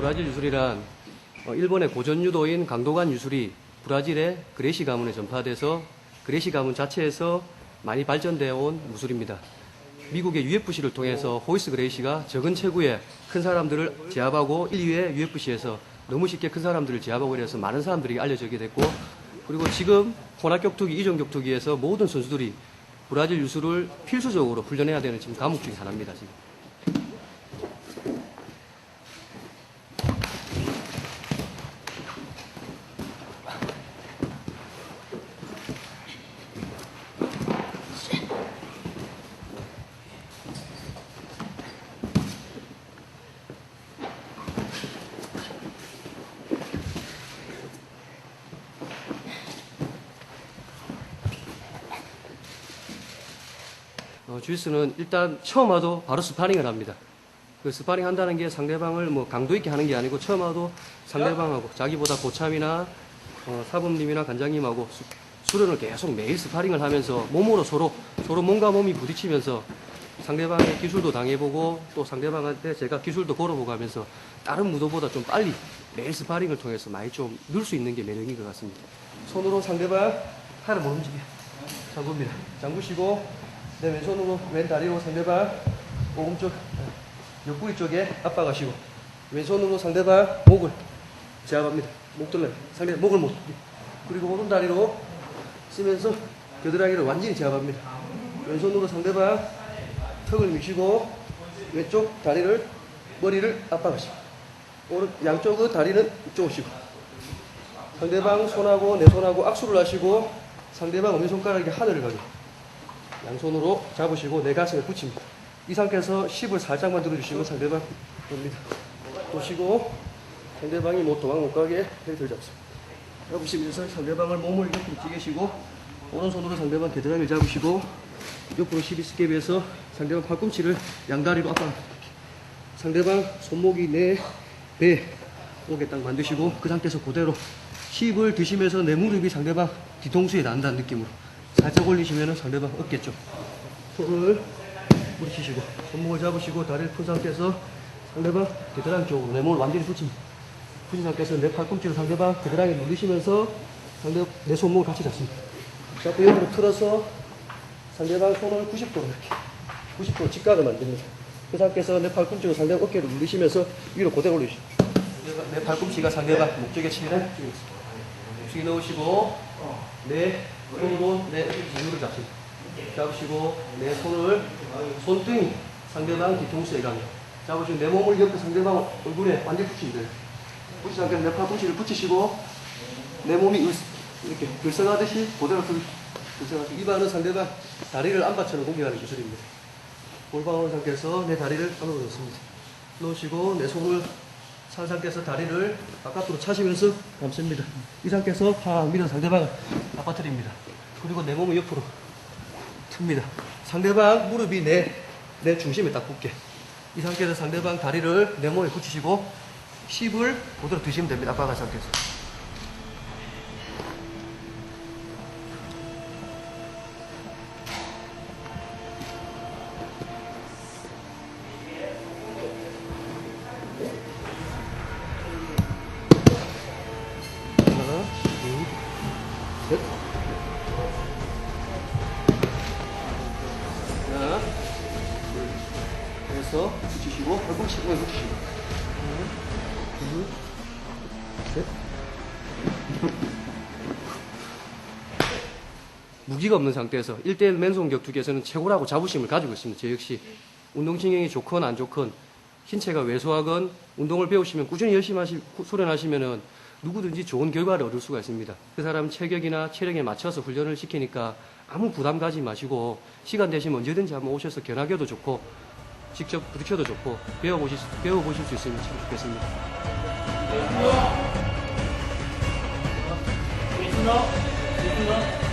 브라질 유술이란 어, 일본의 고전 유도인 강도간 유술이 브라질의 그레시 가문에 전파돼서 그레시 가문 자체에서 많이 발전되어 온 무술입니다. 미국의 UFC를 통해서 호이스 그레이시가 적은 체구의 큰 사람들을 제압하고 1, 2회 UFC에서 너무 쉽게 큰 사람들을 제압하고 이래서 많은 사람들이 알려지게 됐고 그리고 지금 혼합격투기, 이종격투기에서 모든 선수들이 브라질 유술을 필수적으로 훈련해야 되는 지금 과목 중에 하나입니다. 지금. 어, 주이스는 일단 처음 와도 바로 스파링을 합니다. 그 스파링 한다는 게 상대방을 뭐 강도 있게 하는 게 아니고 처음 와도 상대방하고 자기보다 고참이나 어, 사범님이나 관장님하고 수, 수련을 계속 매일 스파링을 하면서 몸으로 서로 서로 몸과 몸이 부딪히면서 상대방의 기술도 당해보고 또 상대방한테 제가 기술도 걸어보고 하면서 다른 무도보다 좀 빨리 매일 스파링을 통해서 많이 좀 늘 수 있는 게 매력인 것 같습니다. 손으로 상대방 팔을 못 움직여. 잠굽니다. 잠그시고 내 왼손으로 왼 다리로 상대방 오금쪽 옆구리 쪽에 압박하시고 왼손으로 상대방 목을 제압합니다. 목 들려 상대 목을 못 그리고 오른 다리로 쓰면서 겨드랑이를 완전히 제압합니다. 왼손으로 상대방 턱을 미시고 왼쪽 다리를 머리를 압박하시고 오른 양쪽의 다리는 이쪽 오시고 상대방 손하고 내 손하고 악수를 하시고 상대방 엄지손가락이 하늘을 가게 양손으로 잡으시고 내 가슴에 붙입니다. 이 상태에서 10을 살짝만 들어주시면 상대방 됩니다. 보시고 상대방이 뭐 도망 못 가게 벨트를 잡습니다. 잡으시면서 상대방을 몸을 옆으로 찌개시고 오른손으로 상대방 겨드랑이를 잡으시고 옆으로 12스텝에서 상대방 팔꿈치를 양다리로 압박 상대방 손목이 내 배 목에 딱 만드시고 그 상태에서 그대로 10을 드시면서 내 무릎이 상대방 뒤통수에 난다는 느낌으로 살짝 올리시면 상대방 어깨 쪽 손을 부딪히시고 손목을 잡으시고 다리를 푼 상태에서 상대방 겨드랑이 쪽으로 내 몸을 완전히 붙입니다. 붙인 상태에서 내 팔꿈치로 상대방 겨드랑이 누르시면서 상대 내 손목을 같이 잡습니다. 잡고 옆으로 틀어서 상대방 손을 90도로 이렇게 90도 직각을 만듭니다. 그 상태에서 내 팔꿈치로 상대방 어깨를 누르시면서 위로 고대 올리시죠. 내 팔꿈치가 상대방 목적에 치면 목줄기 넣으시고 내 손으로 내 이유를 잡습니다. 잡으시고 내 손을 손등이 상대방 뒤통수에 가게 잡으시고 내 몸을 옆에 상대방 얼굴에 완전히 붙이면 돼요. 붙이지 않게 내 팔꿈치를 붙이시고 내 몸이 을- 이렇게 글썽하듯이 그대로 들- 글썽하듯이 입안은 상대방 다리를 안바처럼 공격하는 기술입니다. 골반을 상태에서 내 다리를 안으로 넣습니다. 넣으시고 내 손을 산 상태에서 다리를 바깥으로 차시면서 감습니다. 이 상태에서 팍 밀어 상대방을 아파트립니다. 그리고 내 몸을 옆으로 틉니다. 상대방 무릎이 내, 내 중심에 딱 붙게. 이 상태에서 상대방 다리를 내 몸에 붙이시고 10을 그대로 드시면 됩니다. 압박한 상태에서. 해서 붙이시고, 팔꿈치 공에 붙이시고. 셋. 무기가 없는 상태에서 1대1 맨손 격투기에서는 최고라고 자부심을 가지고 있습니다. 저 역시 운동신경이 좋건 안 좋건 신체가 왜소하건 운동을 배우시면 꾸준히 열심히 하시, 수련하시면은 누구든지 좋은 결과를 얻을 수가 있습니다. 그 사람 체격이나 체력에 맞춰서 훈련을 시키니까 아무 부담 가지 마시고 시간 되시면 언제든지 한번 오셔서 견학여도 좋고 직접 부딪혀도 좋고 배워보실, 수- 배워보실 수 있으면 참 좋겠습니다. Listo, ¿no? ¿Listo, no?